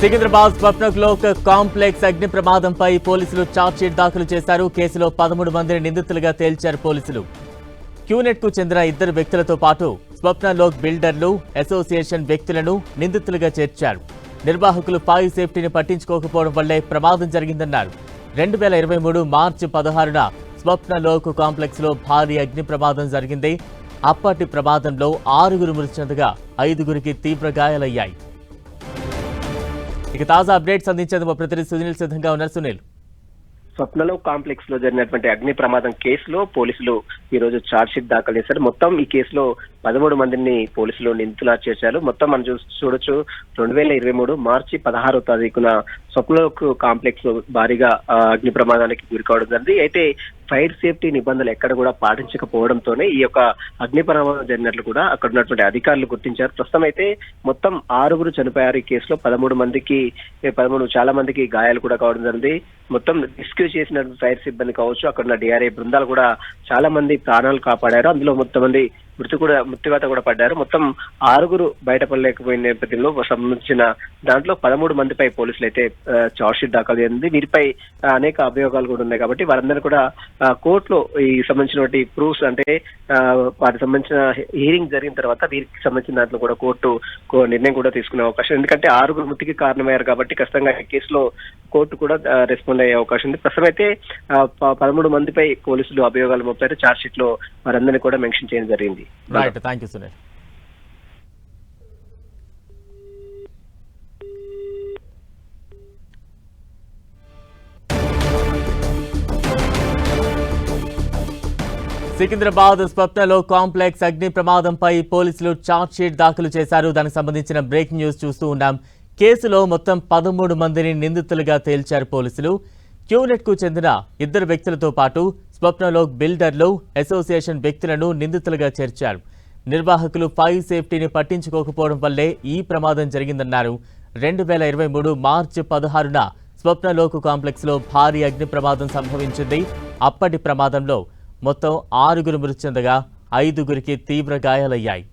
Secunderabad Swapnalok complex అగ్ని ప్రమాదంపై పోలీసులు చార్జ్షీట్ దాఖలు చేశారు. కేసులో పదమూడు మందిని నిందితులుగా తేల్చారు పోలీసులు. క్యూనెట్కు చెందిన ఇద్దరు వ్యక్తులతో పాటు స్వప్నలోక్ బిల్డర్లు అసోసియేషన్ వ్యక్తులను నిందితులుగా చేర్చారు. నిర్వాహకులు ఫైర్ సేఫ్టీని పట్టించుకోకపోవడం వల్లే ప్రమాదం జరిగిందన్నారు. రెండు వేల ఇరవై మూడు మార్చి పదహారున స్వప్నలోక్ కాంప్లెక్స్లో భారీ అగ్ని ప్రమాదం జరిగింది. అప్పటి ప్రమాదంలో ఆరుగురు మృతి చెందగా ఐదుగురికి తీవ్ర గాయాలయ్యాయి. ఇక తాజా అప్డేట్స్ అందించేది మా ప్రతినిధి సునీల్ సిద్ధంగా ఉన్నారు. సునీల్. స్వప్నలో కాంప్లెక్స్లో జరిగినటువంటి అగ్ని ప్రమాదం కేసులో పోలీసులు ఈ రోజు చార్జ్ షీట్ దాఖలు చేశారు. మొత్తం ఈ కేసులో పదమూడు మందిని పోలీసులు నిందితులా చేశారు. మొత్తం మనం చూ చూడొచ్చు రెండు వేల ఇరవై మూడు మార్చి పదహారో తారీఖున స్వప్నలోక్ కాంప్లెక్స్లో భారీగా అగ్ని ప్రమాదానికి గురికావడం జరిగింది. అయితే ఫైర్ సేఫ్టీ నిబంధనలు ఎక్కడ కూడా పాటించకపోవడంతోనే ఈ యొక్క అగ్ని ప్రమాదం జరిగినట్లు కూడా అక్కడ ఉన్నటువంటి అధికారులు గుర్తించారు. ప్రస్తుతం అయితే మొత్తం ఆరుగురు చనిపోయారు ఈ కేసులో. పదమూడు మందికి పదమూడు చాలా మందికి గాయాలు కూడా కావడం జరిగింది. మొత్తం రెస్క్యూ చేసిన ఫైర్ సిబ్బంది కావచ్చు అక్కడ ఉన్న డిఆర్ఏ బృందాలు కూడా చాలా మంది ప్రాణాలు కాపాడారు. అందులో మొత్తం మంది మృతి కూడా మృత్యువాత కూడా పడ్డారు. మొత్తం ఆరుగురు బయటపడలేకపోయిన నేపథ్యంలో సంబంధించిన దాంట్లో పదమూడు మందిపై పోలీసులు అయితే చార్జ్ షీట్ దాఖలు చేసింది వీరిపై అనేక అభియోగాలు కూడా ఉన్నాయి కాబట్టి వారందరూ కూడా కోర్టులో ఈ సంబంధించినటువంటి ప్రూఫ్స్ అంటే వారికి సంబంధించిన హీరింగ్ జరిగిన తర్వాత వీరికి సంబంధించిన దాంట్లో కూడా కోర్టు కో- నిర్ణయం కూడా తీసుకునే అవకాశం ఎందుకంటే ఆరుగురు మృతికి కారణమయ్యారు కాబట్టి ఖచ్చితంగా కేసులో కోర్టు కూడా రెస్పాండ్ అయ్యే అవకాశం ఉంది. ప్రస్తుతం అయితే పదమూడు మందిపై పోలీసులు అభియోగాలు మోపారు. చార్జ్ షీట్లో వారందరినీ కూడా మెన్షన్ చేయడం జరిగింది. Right thank you Sunil Secunderabad స్వప్నలో complex అగ్ని ప్రమాదంపై పోలీసులు ఛార్జ్ షీట్ దాఖలు చేశారు. దానికి సంబంధించిన బ్రేకింగ్ న్యూస్ చూస్తూ ఉన్నాం. కేసులో మొత్తం పదమూడు మందిని నిందితులుగా తేల్చారు పోలీసులు. క్యూనెట్కు చెందిన ఇద్దరు వ్యక్తులతో పాటు స్వప్నలోక్ బిల్డర్లు అసోసియేషన్ వ్యక్తులను నిందితులుగా చేర్చారు. నిర్వాహకులు ఫైర్ సేఫ్టీని పట్టించుకోకపోవడం వల్లే ఈ ప్రమాదం జరిగిందన్నారు. రెండు వేల ఇరవై మూడు మార్చి పదహారున స్వప్నలోకు కాంప్లెక్స్లో భారీ అగ్ని ప్రమాదం సంభవించింది. అప్పటి ప్రమాదంలో మొత్తం ఆరుగురు మృతి చెందగా ఐదుగురికి తీవ్ర గాయాలయ్యాయి.